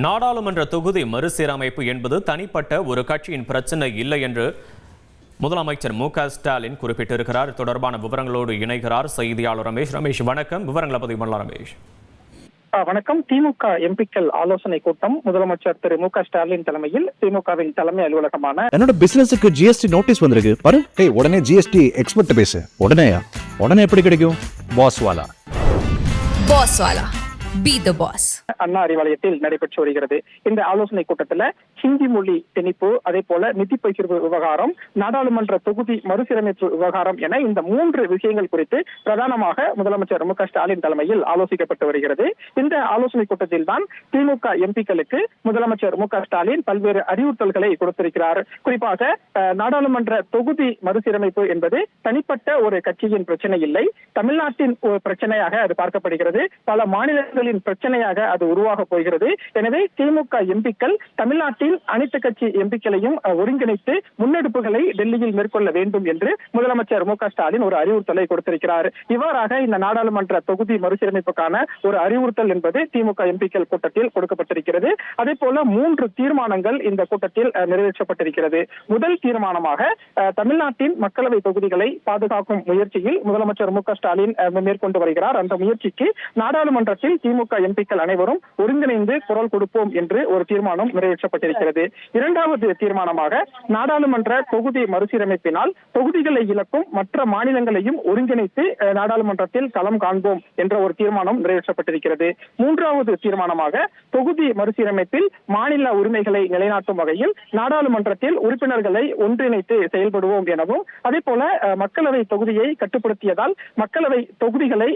நாடாளுமன்ற தொகுதி மறுசீரமைப்பு என்பது தனிப்பட்ட ஒரு கட்சியின் பிரச்சனை இல்லை என்று முதலமைச்சர் மு க ஸ்டாலின் குறிப்பிட்டிருக்கிறார். தொடர்பான விவரங்களோடு இணைகிறார் செய்தியாளர் ரமேஷ். ரமேஷ் வணக்கம். விவரங்களை பதிவு பண்ணலாம் ரமேஷ். ஆ, வணக்கம். திமுக எம்பிக்கள் ஆலோசனை கூட்டம் முதலமைச்சர் திரு மு ஸ்டாலின் தலைமையில் திமுகவின் தலைமை அலுவலகமான என்னோட பிசினஸுக்கு ஜிஎஸ்டி நோட்டீஸ் வந்திருக்கு. பாரு ஏய் உடனே ஜிஎஸ்டி எக்ஸ்பர்ட் பேசு. உடனேயா? உடனே எப்படி கிடைக்கும்? பாஸ் வாலா. Boss Wala. Be அண்ணா அறிவாலயத்தில் நடைபெற்று வருகிறது. இந்த ஆலோசனை கூட்டத்தில் ஹிந்தி மொழி திணிப்பு அதே போல நிதி பகிர்வு விவகாரம் நாடாளுமன்ற தொகுதி மறுசீரமைப்பு விவகாரம் என இந்த மூன்று விஷயங்கள் குறித்து பிரதானமாக முதலமைச்சர் மு க ஸ்டாலின் தலைமையில் ஆலோசிக்கப்பட்டு வருகிறது. இந்த ஆலோசனை கூட்டத்தில் தான் திமுக எம்பிக்களுக்கு முதலமைச்சர் மு ஸ்டாலின் பல்வேறு அறிவுறுத்தல்களை கொடுத்திருக்கிறார். குறிப்பாக நாடாளுமன்ற தொகுதி மறுசீரமைப்பு என்பது தனிப்பட்ட ஒரு கட்சியின் பிரச்சனை இல்லை. தமிழ்நாட்டின் ஒரு பிரச்சனையாக அது பார்க்கப்படுகிறது. பல மாநிலங்கள் மக்களின் பிரச்சனையாக அது உருவாக போகிறது. எனவே திமுக எம்பிக்கள் தமிழ்நாட்டின் அனைத்து கட்சி எம்பிக்களையும் ஒருங்கிணைத்து முன்னெடுப்புகளை டெல்லியில் மேற்கொள்ள வேண்டும் என்று முதலமைச்சர் மு ஸ்டாலின் ஒரு அறிவுறுத்தலை கொடுத்திருக்கிறார். இவ்வாறாக இந்த நாடாளுமன்ற தொகுதி மறுசீரமைப்புக்கான ஒரு அறிவுறுத்தல் என்பது திமுக எம்பிக்கள் கூட்டத்தில் கொடுக்கப்பட்டிருக்கிறது. அதே போல மூன்று தீர்மானங்கள் இந்த கூட்டத்தில் நிறைவேற்றப்பட்டிருக்கிறது. முதல் தீர்மானமாக தமிழ்நாட்டின் மக்களவை தொகுதிகளை பாதுகாக்கும் முயற்சியில் முதலமைச்சர் மு ஸ்டாலின் மேற்கொண்டு வருகிறார். அந்த முயற்சிக்கு நாடாளுமன்றத்தில் திமுக எம்பிக்கள் அனைவரும் ஒருங்கிணைந்து குரல் கொடுப்போம் என்று ஒரு தீர்மானம் நிறைவேற்றப்பட்டிருக்கிறது. இரண்டாவது தீர்மானமாக நாடாளுமன்ற தொகுதி மறுசீரமைப்பினால் தொகுதிகளை இழக்கும் மற்ற மாநிலங்களையும் ஒருங்கிணைத்து நாடாளுமன்றத்தில் களம் காண்போம் என்ற ஒரு தீர்மானம் நிறைவேற்றப்பட்டிருக்கிறது. மூன்றாவது தீர்மானமாக தொகுதி மறுசீரமைப்பில் மாநில உரிமைகளை நிலைநாட்டும் வகையில் நாடாளுமன்றத்தில் உறுப்பினர்களை ஒன்றிணைத்து செயல்படுவோம் எனவும் அதே போல மக்களவை தொகுதியை கட்டுப்படுத்தியதால் மக்களவை தொகுதிகளை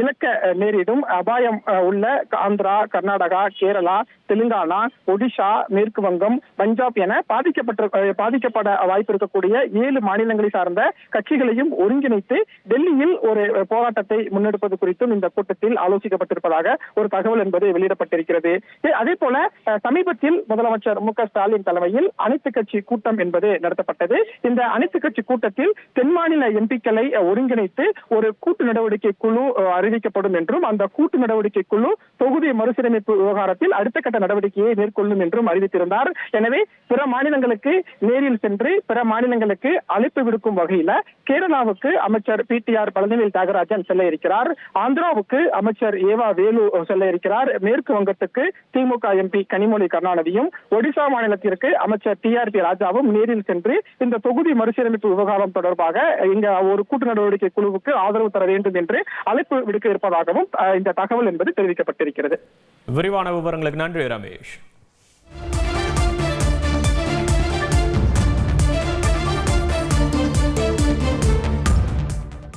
இழக்க நேரிடும் அபாய அஹ், உள்ள ஆந்திரா கர்நாடகா கேரளா தெலுங்கானா ஒடிஷா மேற்கு வங்கம் பஞ்சாப் என பாதிக்கப்பட்ட பாதிக்கப்பட வாய்ப்பு இருக்கக்கூடிய ஏழு மாநிலங்களை சார்ந்த கட்சிகளையும் ஒருங்கிணைத்து டெல்லியில் ஒரு போராட்டத்தை முன்னெடுப்பது குறித்தும் இந்த கூட்டத்தில் ஆலோசிக்கப்பட்டிருப்பதாக ஒரு தகவல் என்பது வெளியிடப்பட்டிருக்கிறது. அதே போல சமீபத்தில் முதலமைச்சர் மு ஸ்டாலின் தலைமையில் அனைத்து கட்சி கூட்டம் என்பது நடத்தப்பட்டது. இந்த அனைத்து கட்சி கூட்டத்தில் தென் மாநில எம்பிக்களை ஒருங்கிணைத்து ஒரு கூட்டு நடவடிக்கை குழு அறிவிக்கப்படும் என்றும் அந்த கூட்டு நடவடிக்கை குழு தொகுதி மறுசீரமைப்பு விவகாரத்தில் அடுத்த கட்ட நடவடிக்கையை மேற்கொள்ளும் என்றும் அறிவித்திருந்தார். எனவே பிற மாநிலங்களுக்கு நேரில் சென்று பிற மாநிலங்களுக்கு அழைப்பு விடுக்கும் வகையில கேரளாவுக்கு அமைச்சர் P T R Palanivel Thiagarajan செல்ல இருக்கிறார் ஆந்திராவுக்கு அமைச்சர் ஏவா வேலு செல்ல இருக்கிறார் மேற்கு வங்கத்துக்கு திமுக எம்பி கனிமொழி கருணாநிதியும் ஒடிசா மாநிலத்திற்கு அமைச்சர் டி ஆர் பி ராஜாவும் நேரில் சென்று இந்த தொகுதி மறுசீரமைப்பு விவகாரம் தொடர்பாக இங்க ஒரு கூட்டு நடவடிக்கை குழுவுக்கு ஆதரவு தர வேண்டும் என்று அழைப்பு விடுக்க இருப்பதாகவும் இந்த தகவல் என்பது தெரிவிக்கப்பட்டிருக்கிறது. விரிவான விவரங்களுக்கு நன்றி ரமேஷ்.